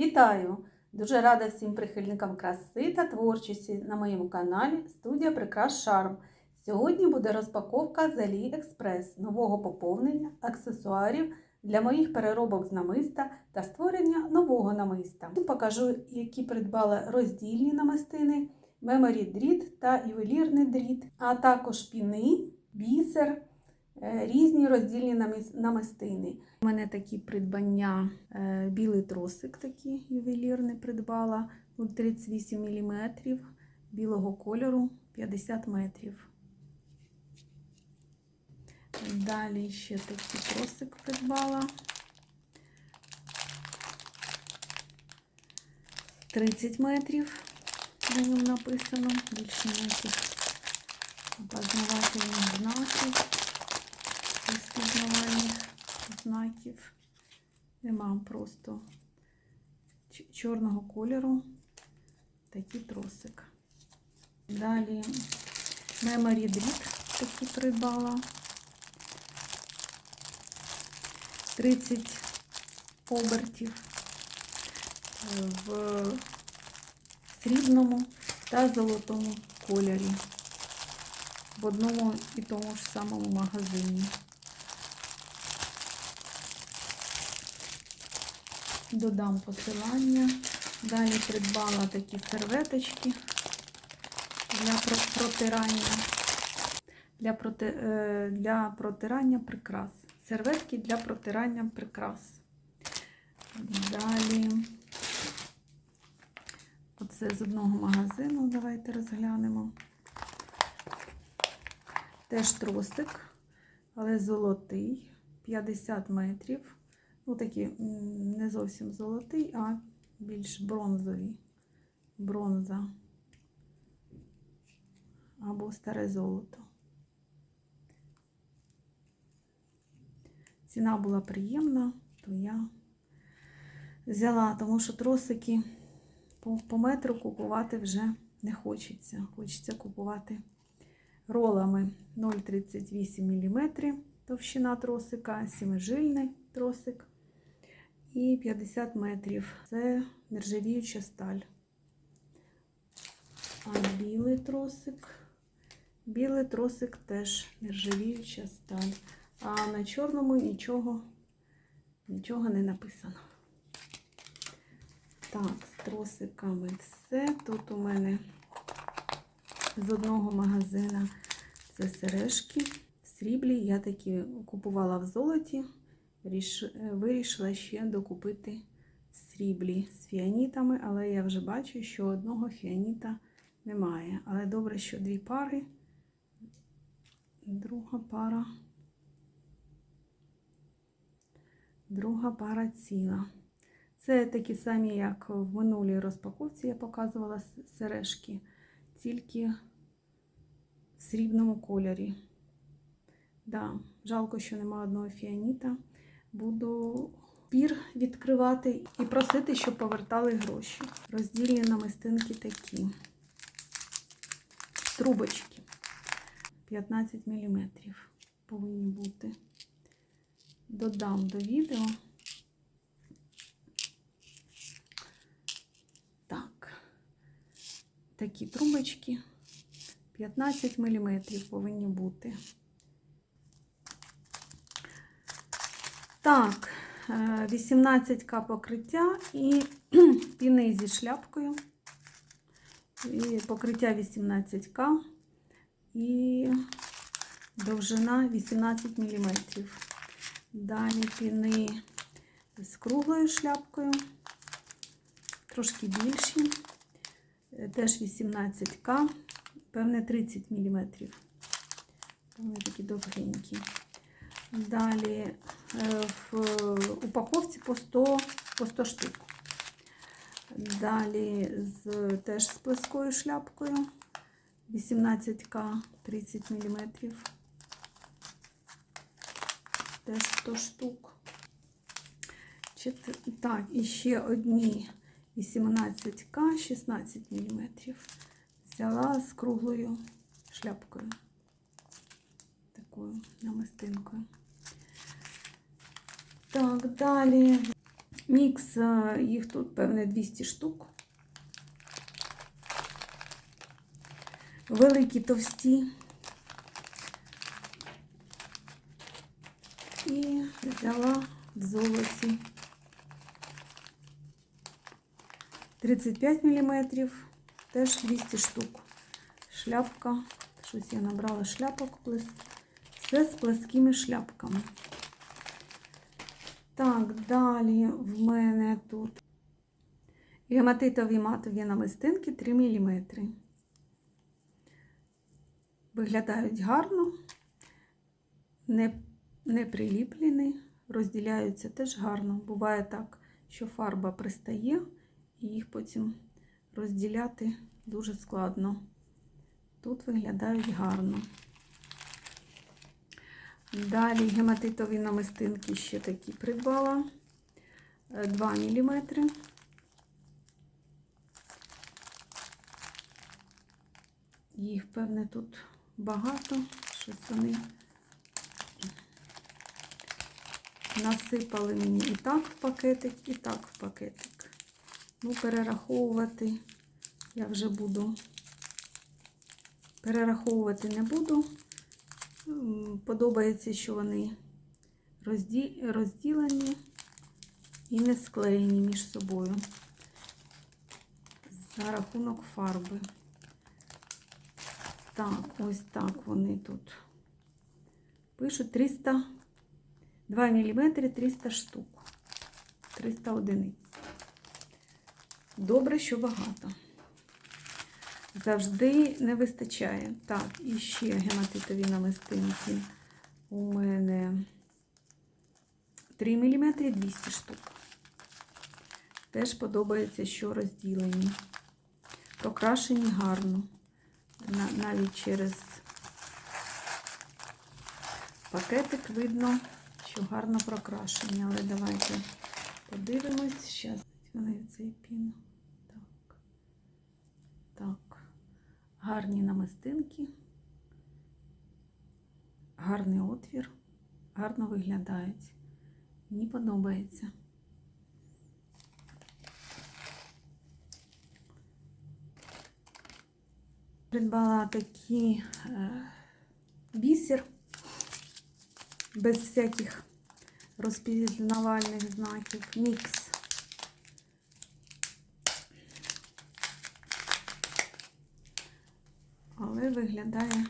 Вітаю! Дуже рада всім прихильникам краси та творчості на моєму каналі Студія Прикрас Шарм. Сьогодні буде розпаковка з AliExpress нового поповнення, аксесуарів для моїх переробок з намиста та створення нового намиста. Покажу, які придбала роздільні намистини, Memory дріт та ювелірний дріт, а також піни, бісер, різні роздільні намистини. У мене такі придбання, е, білий тросик такий ювелірний придбала 38 мм білого кольору 50 метрів. Далі ще такий тросик придбала. 30 метрів. На ньому написано. Більше ніяких опознавательних знаків, розпізнавальних знаків. Нема просто чорного кольору такий тросик. Далі Memory дріт такий придбала. 30 обертів е, в срібному та золотому кольорі в одному і тому ж самому магазині. Додам посилання. Далі придбала такі серветочки для протирання. Для, проти, е, для протирання прикрас. Серветки для протирання прикрас. Далі, оце з одного магазину, давайте розглянемо. Теж тросик, але золотий, 50 метрів. Ну, такий м, не зовсім золотий, а більш бронзовий. Бронза. Або старе золото. Ціна була приємна, то я взяла, тому що тросики по, по метру купувати вже не хочеться. Хочеться купувати ролами 0,38 мм товщина тросика, сімижильний тросик і 50 метрів. Це нержавіюча сталь. А білий тросик. Білий тросик теж нержавіюча сталь. А на чорному нічого, нічого не написано. Так, з тросиками все. Тут у мене з одного магазина це сережки сріблі. Я такі купувала в золоті. Ріш- Вирішила ще докупити сріблі з фіанітами, але я вже бачу, що одного фіаніта немає. Але добре, що дві пари. Друга пара. Друга пара ціла. Це такі самі, як в минулій розпаковці я показувала сережки, тільки в срібному кольорі. Да, жалко, що немає одного фіаніта. Буду пір відкривати і просити, щоб повертали гроші. Роздільні намистинки такі. Трубочки 15 мм повинні бути. Додам до відео. Так, такі трубочки 15 мм повинні бути. Так, е, 18К покриття і піни зі шляпкою. І покриття 18К і довжина 18 мм. Далі піни з круглою шляпкою, трошки більші, е, теж 18К, певне 30 мм. Вони такі довгенькі. Далі е, в упаковці по 100, по 100 штук. Далі з, теж з плоскою шляпкою 18К 30 мм. Теж 100 штук. Чет- Так, і ще одні 18К 16 мм. Взяла з круглою шляпкою. Такою намистинкою. Так, далі Мікс, е, їх тут, певне, 200 штук. Великі товсті. І взяла в золоті 35 мм, теж 200 штук. Шляпка. Щось я набрала шляпок. Все з плескими шляпками. Так, далі в мене тут гематитові матові намистинки 3 мм. Виглядають гарно, не, не приліплені, розділяються теж гарно. Буває так, що фарба пристає, і їх потім розділяти дуже складно. Тут виглядають гарно. Далі гематитові намистинки ще такі придбала. Е, 2 мм. Їх, певне, тут багато. Щось вони насипали мені і так в пакетик, і так в пакетик. Ну, перераховувати я вже буду. Перераховувати не буду. Подобається, що вони розді- розділені і не склеєні між собою за рахунок фарби. Так, ось так вони тут пишуть 300, 2 мм 300 штук, 300 одиниць. Добре, що багато. Завжди не вистачає. Так, і ще гематитові намистинки. У мене 3 мм 200 штук. Теж подобається, що розділені. Прокрашені гарно. Навіть через пакетик видно, що гарно прокрашені. Але давайте подивимось. Зараз вони цей пін. Так. Так. Гарні намистинки. Гарний отвір. Гарно виглядають. Мені подобається. Придбала такий е, бісер без всяких розпізнавальних знаків. Мікс. Але виглядає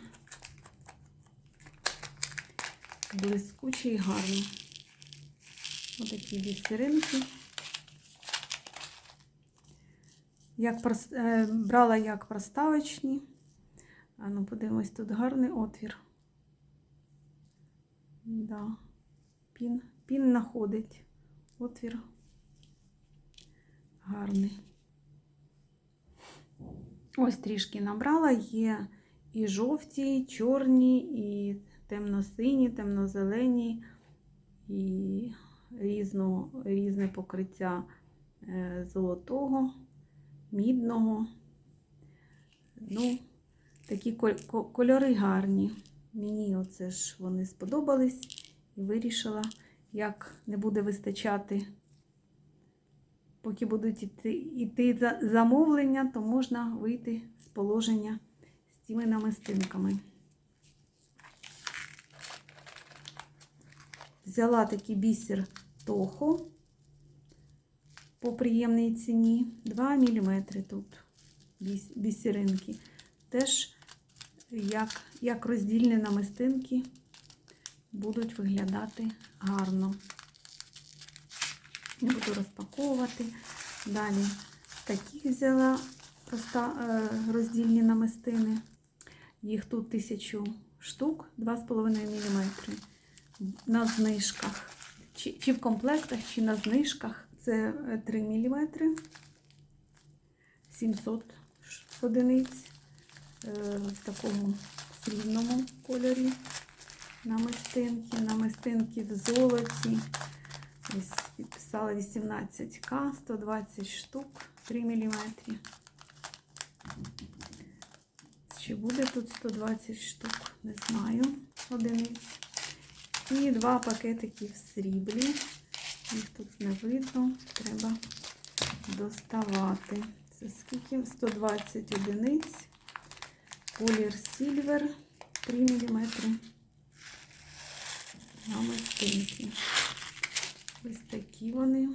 блискуче і гарно. Отакі бісеринки. Як е, брала як проставочні. А ну, подивимось, тут гарний отвір. Да. Пін, пін знаходить. Отвір гарний. Ось трішки набрала, є і жовті, і чорні, і темно-сині, темно-зелені, і різно, різне покриття е, золотого, мідного. Ну, такі кольори гарні. Мені оце ж вони сподобались і вирішила, як не буде вистачати, поки будуть іти, іти за- замовлення, то можна вийти з положення цими намистинками. Взяла такий бісер Тохо по приємній ціні. 2 мм тут бісеринки. Теж як, як роздільні намистинки будуть виглядати гарно. Не буду розпаковувати. Далі такі взяла е, роздільні намистини. Їх тут тисячу штук, 2,5 мм. На знижках. Чи, чи в комплектах, чи на знижках. Це е, 3 мм. 700 одиниць е, в такому срібному кольорі. Намистинки, намистинки в золоті. Ось підписала 18К, 120 штук, 3 мм. Чи буде тут 120 штук? Не знаю. Одиниць. І два пакетики в сріблі. Їх тут не видно, треба доставати. Це скільки? 120 одиниць. Колір Сільвер 3 мм. Намистинки. Ось такі вони.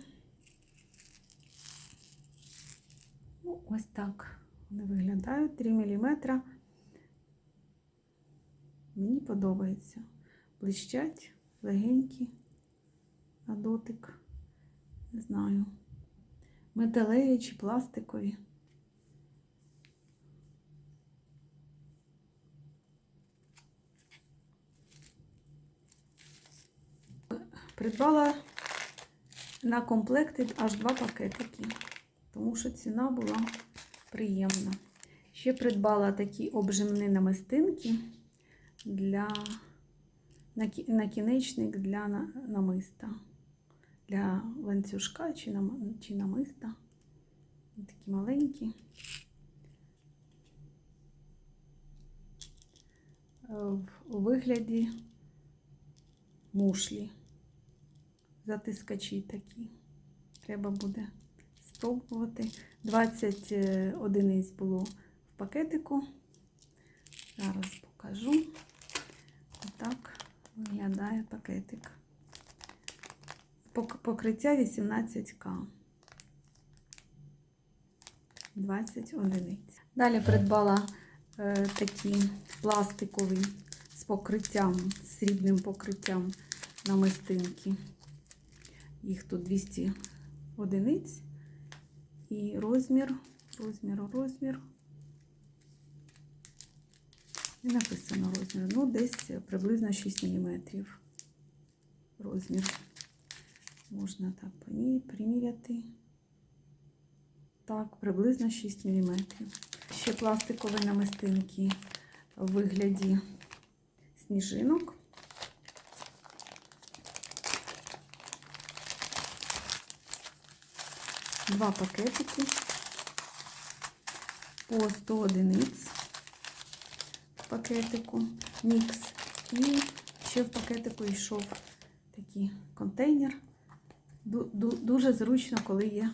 Ну, ось так вони виглядають 3 мм. Мені подобається. Блищать, легенькі на дотик. Не знаю. Металеві чи пластикові. Придбала на комплекти аж два пакетики, тому що ціна була приємна. Ще придбала такі обжимні намистинки для накінечник для намиста, для ланцюжка чи, чи намиста. Такі маленькі. Е, У вигляді мушлі. Затискачі такі. Треба буде спробувати. 20 е, одиниць було в пакетику. Зараз покажу. Отак виглядає пакетик. Пок- Покриття 18К. 20 одиниць. Далі придбала е, такі пластикові з покриттям, з срібним покриттям намистинки. Їх тут 200 одиниць. І розмір, розмір, розмір. Не написано розмір. Ну, десь приблизно 6 мм. Розмір. Можна так приміряти. Так, приблизно 6 мм. Ще пластикові намистинки в вигляді сніжинок. Два пакетики по 100 одиниць пакетику мікс. І ще в пакетику йшов такий контейнер. Ду- ду- Дуже зручно, коли є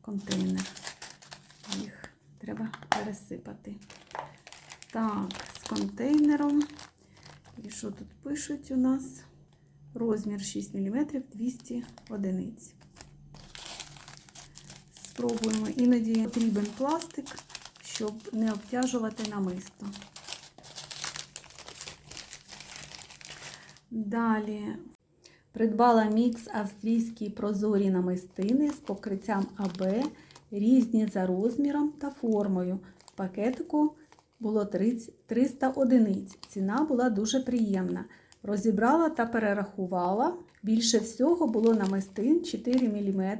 контейнер. Їх треба пересипати. Так, з контейнером. І що тут пишуть у нас? Розмір 6 мм 200 одиниць. Спробуємо. Іноді потрібен пластик, щоб не обтяжувати намисто. Далі придбала мікс австрійські прозорі намистини з покриттям АБ, різні за розміром та формою. В пакетику було 30 300 одиниць. Ціна була дуже приємна. Розібрала та перерахувала. Більше всього було намистин 4 мм,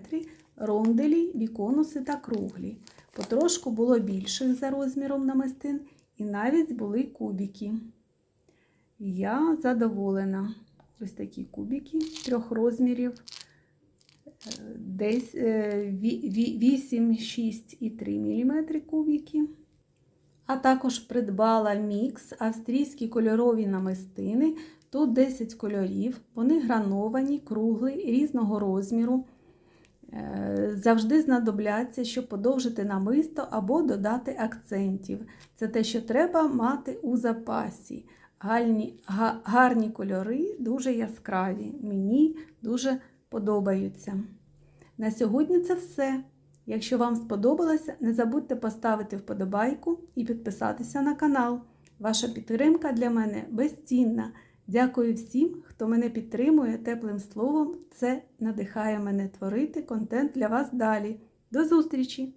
ронделі, віконуси та круглі. Потрошку було більших за розміром намистин і навіть були кубики. Я задоволена. Ось такі кубики трьох розмірів. Е, Десь е, ві- ві- 8, 6 і 3 мм кубики. А також придбала мікс австрійські кольорові намистини. Тут 10 кольорів, вони грановані, круглі, різного розміру. Е, Завжди знадобляться, щоб подовжити намисто або додати акцентів. Це те, що треба мати у запасі. Гарні, га- гарні кольори, дуже яскраві. Мені дуже подобаються. На сьогодні це все. Якщо вам сподобалося, не забудьте поставити вподобайку і підписатися на канал. Ваша підтримка для мене безцінна. Дякую всім, хто мене підтримує теплим словом. Це надихає мене творити контент для вас далі. До зустрічі!